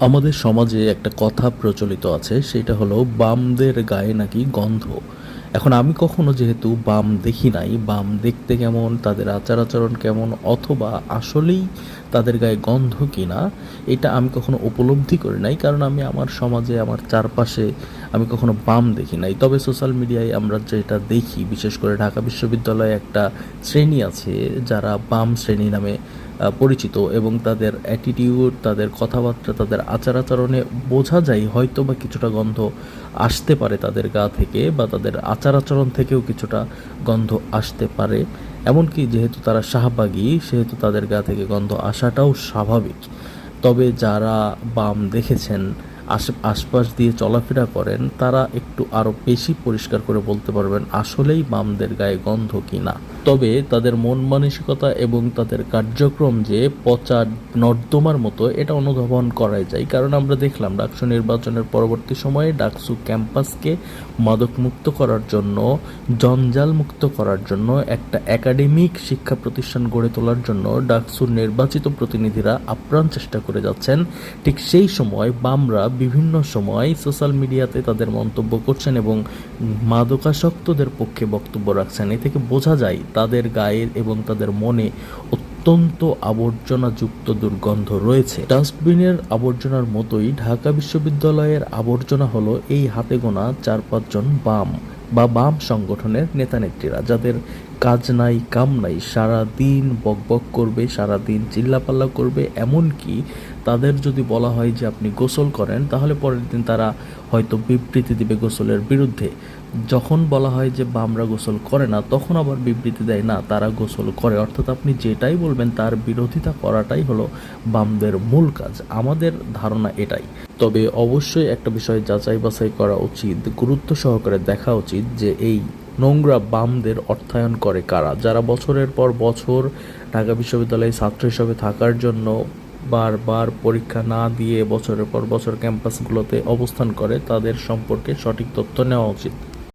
আমাদের সমাজে একটা কথা প্রচলিত আছে, সেটা হলো বামদের গায়ে নাকি গন্ধ। এখন আমি কখনো যেহেতু বাম দেখি নাই, বাম দেখতে কেমন, তাদের আচার আচরণ কেমন, অথবা আসলেই তাদের গায়ে গন্ধ কিনা, এটা আমি কখনো উপলব্ধি করি নাই, কারণ আমি আমার সমাজে, আমার চারপাশে আমি কখনো বাম দেখি নাই। তবে সোশ্যাল মিডিয়ায় আমরা যেটা দেখি, বিশেষ করে ঢাকা বিশ্ববিদ্যালয়ে একটা শ্রেণি আছে যারা বাম শ্রেণি নামে পরিচিত এবং তাদের অ্যাটিটিউড তাদের কথাবার্তা, তাদের আচার আচরণে বোঝা যায় হয়তো বা কিছুটা গন্ধ আসতে পারে তাদের গা থেকে বা তাদের আচার আচরণ থেকেও কিছুটা গন্ধ আসতে পারে। এমনকি যেহেতু তারা শাহবাগী, সেহেতু তাদের গা থেকে গন্ধ আসাটাও স্বাভাবিক। তবে যারা বাম দেখেছেন, আশে, আশপাশ দিয়ে চলাফেরা করেন, তারা একটু আরও বেশি পরিষ্কার করে বলতে পারবেন আসলেই বামদের গায়ে গন্ধ কিনা তবে তাদের মন মানসিকতা এবং তাদের কার্যক্রম যে পচা নর্দমার মতো, এটা অনুধাবন করাই যায়। কারণ আমরা দেখলাম, ডাকসু নির্বাচনের পরবর্তী সময়ে ডাকসু ক্যাম্পাসকে মাদকমুক্ত করার জন্য জঞ্জাল মুক্ত করার জন্য, একটা একাডেমিক শিক্ষা প্রতিষ্ঠান গড়ে তোলার জন্য ডাকসুর নির্বাচিত প্রতিনিধিরা আপ্রাণ চেষ্টা করে যাচ্ছেন। ঠিক সেই সময় বামরা বিভিন্ন সময় সোশ্যাল মিডিয়াতে তাদের মন্তব্য করছেন এবং মাদকাসক্তদের পক্ষে বক্তব্য রাখছেন। এ থেকে বোঝা যায় তাদের গায়ের এবং তাদের মনে অত্যন্ত আবর্জনাযুক্ত দুর্গন্ধ রয়েছে। ডাস্টবিনের আবর্জনার মতোই ঢাকা বিশ্ববিদ্যালয়ের আবর্জনা হলো এই হাতে গোনা চার পাঁচজন বাম বা বাম সংগঠনের নেতা নেত্রীরা যাদের কাজ নাই, কাম নাই সারা দিন বকবক করবে সারা দিন চিল্লাপাল্লা করবে, এমনকি তাদের যদি বলা হয় যে আপনি গোসল করেন, তাহলে পরের দিন তারা হয়তো বিবৃতি দিবে গোসলের বিরুদ্ধে। যখন বলা হয় যে বামরা গোসল করে না, তখন আবার বিবৃতি দেয়, না, তারা গোসল করে। অর্থাৎ আপনি যেটাই বলবেন, তার বিরোধিতা করাটাই হলো বামদের মূল কাজ। আমাদের ধারণা এটাই। তবে অবশ্যই একটা বিষয় যাচাই বাছাই করা উচিত, গুরুত্ব সহকারে দেখা উচিত যে এই নোংরা বামদের অর্থায়ন করে কারা? যারা বছরের পর বছর ঢাকা বিশ্ববিদ্যালয়ে ছাত্র হিসাবে থাকার জন্য বারবার পরীক্ষা না দিয়ে বছরের পর বছর ক্যাম্পাসগুলোতে অবস্থান করে, তাদের সম্পর্কে সঠিক তথ্য নেওয়া উচিত।